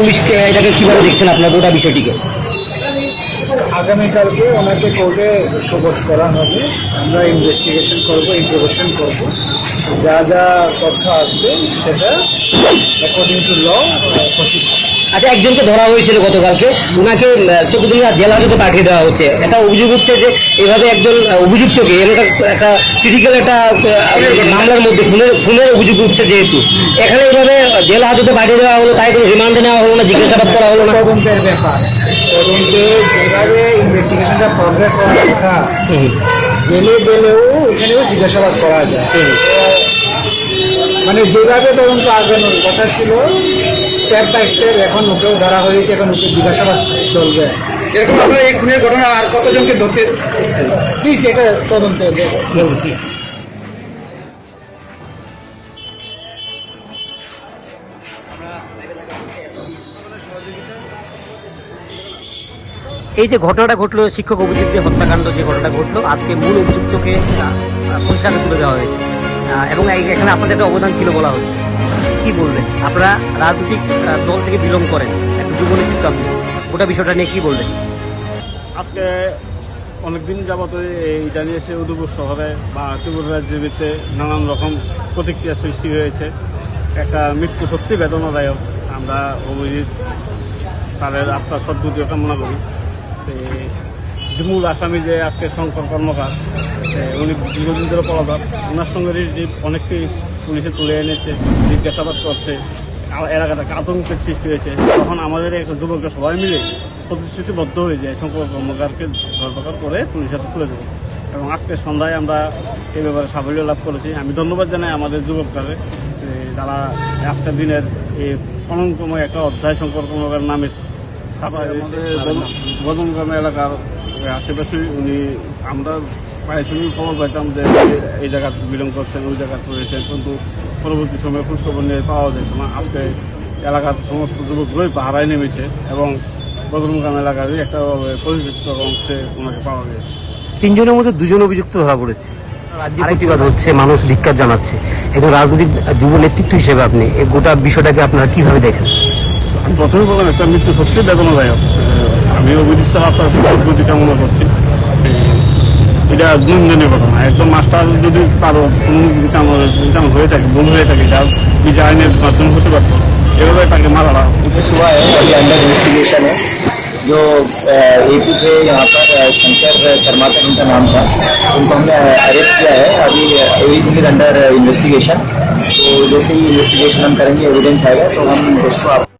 পুলিশকে এটাকে কীভাবে দেখছেন আপনার? গোটা বিষয়টিকে। আগামীকালকে ওনাকে কোর্টে সোপোর্ট করা হবে। আমরা ইনভেস্টিগেশন করব ইন্টারভেশন করব। যা যা তথ্য আসবে, সেটা অ্যাকর্ডিং টু ল প্রসিড আচ্ছা একজনকে ধরা হয়েছিল গতকালকে। ওনাকে চোদ্দিন জেল হাজতে পাঠিয়ে দেওয়া হচ্ছে। একটা অভিযোগ হচ্ছে যে এভাবে একজন অভিযুক্তকে একটা একটা ক্রিটিক্যাল একটা মামলার মধ্যে খুনের খুনের অভিযোগ উঠছে যেহেতু। এখানে এইভাবে জেল হাজতে পাঠিয়ে দেওয়া হলো তাই কোনো রিমান্ডে নেওয়া হলো না জিজ্ঞাসাবাদ করা হলো না। তদন্তের ব্যাপার। তদন্তে যেভাবে ইনভেস্টিগেশনটা প্রগ্রেস হওয়ার কথা। হুম, জেলে গেলেও এখানেও জিজ্ঞাসাবাদ করা যায়। মানে যেভাবে তদন্ত আগানোর কথা ছিল স্টেপ বাই স্টেপ এখন ওকেও ধরা হয়েছে এখন ওকে জিজ্ঞাসাবাদ চলবে। এরকম আপনার এই খুনের ঘটনা আর কতজনকে ধরতে প্লিজ এটা তদন্ত এই যে ঘটনাটা ঘটলো শিক্ষক অভিযুক্তের হত্যাকাণ্ড যে ঘটনাটা ঘটলো আজকে মূল অভিযুক্তকে পরিষ্কার তুলে দেওয়া হয়েছে। আহ, এবং এখানে আপনাদের একটা অবদান ছিল বলা হচ্ছে। কি বলবেন? আপনারা রাজনৈতিক দল থেকে বিলম্ব করেন। একটা যুব নেতৃত্ব আপনি গোটা বিষয়টা নিয়ে কি বলবেন? আজকে অনেকদিন যাবত এইটা নিয়ে এসে উদয়পুর শহরে বা ত্রিপুরা রাজ্যের নানান রকম প্রতিক্রিয়া সৃষ্টি হয়েছে। একটা মৃত্যু সত্যি বেদনাদায়ক। আমরা অভিজিৎ তাদের আত্মার সদ্যুতিও কামনা করি। মূল আসামি যে আজকে শঙ্কর কর্মকার উনি দীর্ঘদিন ধরে পলাতক। ওনার সঙ্গে অনেককেই পুলিশে তুলে এনেছে জিজ্ঞাসাবাদ করছে এলাকাটা আতঙ্কের সৃষ্টি হয়েছে। তখন আমাদের এক যুবকরা সবাই মিলে প্রতিশ্রুতিবদ্ধ হয়ে যায় শঙ্কর কর্মকারকে ধরপাকড় করে পুলিশের হাতে তুলে দেবো। এবং আজকে সন্ধ্যায় আমরা এই ব্যাপারে সাফল্য লাভ করেছি। আমি ধন্যবাদ জানাই আমাদের যুবকদের তারা আজকের দিনের এই কলঙ্কময় একটা অধ্যায় শঙ্কর কর্মকার নামে বদনগ্রাম এলাকার আশেপাশে উনি আমরা প্রায় শুনি খবর পাইতাম যে এই জায়গা বিলং করছেন ওই জায়গা করেছেন কিন্তু পরবর্তী সময়ে খোঁজখবর নিয়ে পাওয়া যেত না। আজকে এলাকার সমস্ত যুবকগুলোই পাহারায় নেমেছে এবং বদরমগ্রাম এলাকারই একটা পরিচিত অংশে ওনাকে পাওয়া গেছে। তিনজনের মধ্যে দুজন অভিযুক্ত ধরা পড়েছে। রাজ্যে প্রতিবাদ হচ্ছে মানুষ ধিক্কার জানাচ্ছে। একজন রাজনৈতিক যুব নেতৃত্ব হিসেবে আপনি এই গোটা বিষয়টাকে আপনারা কীভাবে দেখেন? আমি প্রথমে বললাম একটা মৃত্যু সত্যি বেদনাদায়ক আমি সাহেব আপনার প্রতি কামনা করছি। এটা নিন্দনীয় ঘটনা একদম মাস্টার যদি কারো কোনো বিটানো বিটানো হয়ে থাকে ভুল হয়ে থাকে যা বিচার আইনের মাধ্যমে হতে পারতো এভাবে তাকে মারা উচিত हुआ है अभी अंडर इन्वेस्टिगेशन है जो एपी थे यहाँ पर अ, शंकर कर्माकर उनका नाम था उनको हमने अरेस्ट किया है अभी एवरीथिंग इज अंडर इन्वेस्टिगेशन तो जैसे ही इन्वेस्टिगेशन हम करेंगे एविडेंस आएगा तो हम उसको आप